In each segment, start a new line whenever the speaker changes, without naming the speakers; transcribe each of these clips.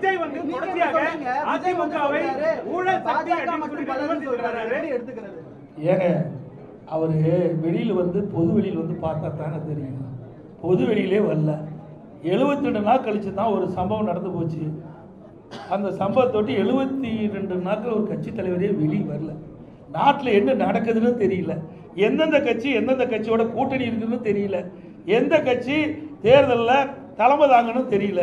விஜய் வந்து தொடர்ச்சியாக அதிமுகவை ஊழல் சக்தி
பாஜக மற்றும் எடுத்துக்கிறது?
ஏங்க அவர் வெளியில் வந்து பொது வெளியில் வந்து பார்த்தா தாங்க தெரியும். பொது வெளியிலே வரல. 72 ரெண்டு நாள் கழிச்சு தான் ஒரு சம்பவம் நடந்து போச்சு. அந்த சம்பவத்தொட்டி எழுபத்தி ரெண்டு நாட்கள் ஒரு கட்சி தலைவரே வெளியே வரல. நாட்டில் என்ன நடக்குதுன்னு தெரியல. எந்தெந்த கட்சி எந்தெந்த கட்சியோட கூட்டணி இருக்குன்னு தெரியல. எந்த கட்சி தேர்தலில் தலைமை தாங்கன்னு தெரியல.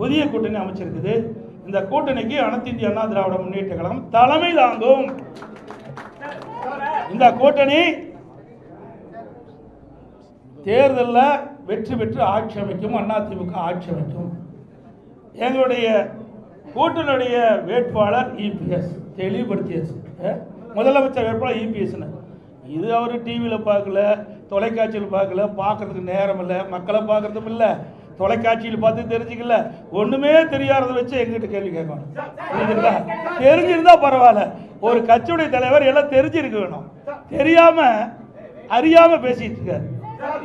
புதிய கூட்டணி அமைச்சிருக்குது. இந்த கூட்டணிக்கு அனைத்து இந்திய அண்ணா திராவிட முன்னேற்ற கழகம் தலைமை தாங்கும். இந்த கூட்டணி தேர்தலில் வெற்றி பெற்று ஆட்சி அமைக்கும் அதிமுக ஆட்சி அமைக்கும். எங்களுடைய கூட்டணியுடைய வேட்பாளர் இபிஎஸ் தெளிவுபடுத்தியாச்சு. முதலமைச்சர் வேட்பாளர் இபிஎஸ்னு இது அவர் டிவியில் பார்க்கல தொலைக்காட்சியில் பார்க்கல பார்க்கறதுக்கு நேரம் இல்லை மக்களை பார்க்கறதும் இல்லை. தொலைக்காட்சியில் பார்த்து தெரிஞ்சுக்கல. ஒன்றுமே தெரியாததை வச்சு எங்கிட்ட கேள்வி கேட்கணும். புரியுதுங்களா தெரிஞ்சிருந்தா பரவாயில்ல. ஒரு கட்சியுடைய தலைவர் எல்லாம் தெரிஞ்சிருக்க வேணும். தெரியாம அறியாம பேசிட்டு இருக்காரு.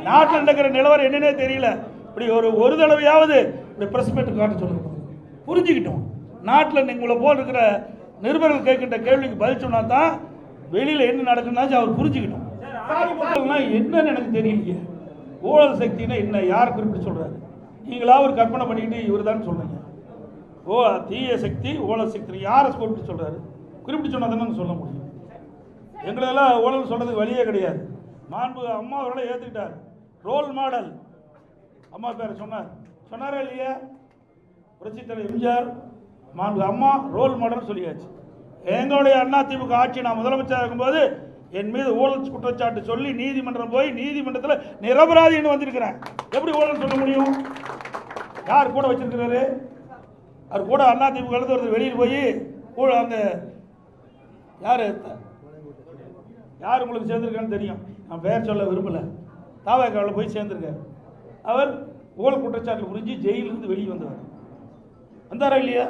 நாட்டில் நடக்கிற நிலவரம் என்னன்னே தெரியல. இப்படி ஒரு ஒரு தடவையாவது இப்படி பிரஸ் மீட் காட்ட சொல்லுங்க. புரிஞ்சுக்கிட்டோம். நாட்டில் உங்களை போல் இருக்கிற நிருபர்கள் கேட்கின்ற கேள்விக்கு பதில் சொன்னா தான் வெளியில் என்ன நடக்குதுன்னா அவர் புரிஞ்சுக்கிட்டோம். என்னன்னு எனக்கு தெரியலையே. ஊழல் சக்தினா என்ன? யார் குறிப்பிட்டு சொல்றாரு? நீங்களா ஒரு கற்பனை பண்ணிக்கிட்டு இவர் தான் சொன்னீங்க ஓ தீய சக்தி ஓல சக்தி. யாரை குறிப்பிட்டு சொல்கிறாரு குறிப்பிட்டு சொன்னால் தானே சொல்ல முடியும். எங்களெல்லாம் ஓலன்னு சொல்கிறதுக்கு வழியே கிடையாது. மாண்பு அம்மா அவர்களை ஏற்றுக்கிட்டார் ரோல் மாடல் அம்மா பேர் சொன்னார். சொன்னாரா இல்லையா? புரட்சி தலைவர் எம்ஜிஆர் மாண்பு அம்மா ரோல் மாடல் சொல்லியாச்சு. எங்களுடைய அண்ணா திமுக ஆட்சி நான் முதலமைச்சராக இருக்கும்போது என் மீது ஊழல் குற்றச்சாட்டு சொல்லி நீதிமன்றம் போய் நீதிமன்றத்தில் நிரபராதின்னு வந்திருக்கிறேன் எப்படி ஊழல் சொல்ல முடியும்? யார் கூட வச்சிருக்கிறாரு? அவர் கூட அண்ணா திமுக ஒருத்தர் வெளியில் போய் கூட அந்த யார்? யார் உங்களுக்கு சேர்ந்துருக்கான்னு தெரியும். நான் பேர் சொல்ல விரும்பல. தாவாக்காவில் போய் சேர்ந்திருக்காரு. அவர் ஊழல் குற்றச்சாட்டில் புரிஞ்சு ஜெயிலிருந்து வெளியே வந்தவர். வந்தாரா இல்லையா?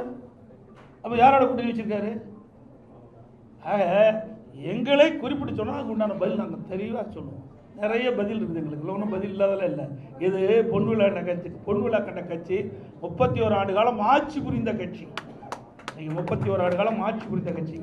அப்போ யாரோட கூட்டணி வச்சிருக்காரு? ஆக எங்களை குறிப்பிட்டு சொன்னால் அதுக்கு உண்டான பதில் நாங்கள் தெளிவாக சொல்லுவோம். நிறைய பதில் இருக்குது எங்களுக்கு. ஒன்றும் பதில் இல்லாதெல்லாம் இல்லை. இது பொன் விழா கட்சி பொன் விழா கண்ட கட்சி. முப்பத்தி ஒரு ஆண்டு காலம் ஆட்சி புரிந்த கட்சி. நீங்கள் முப்பத்தி ஒரு ஆண்டு காலம் ஆட்சி புரிந்த கட்சி.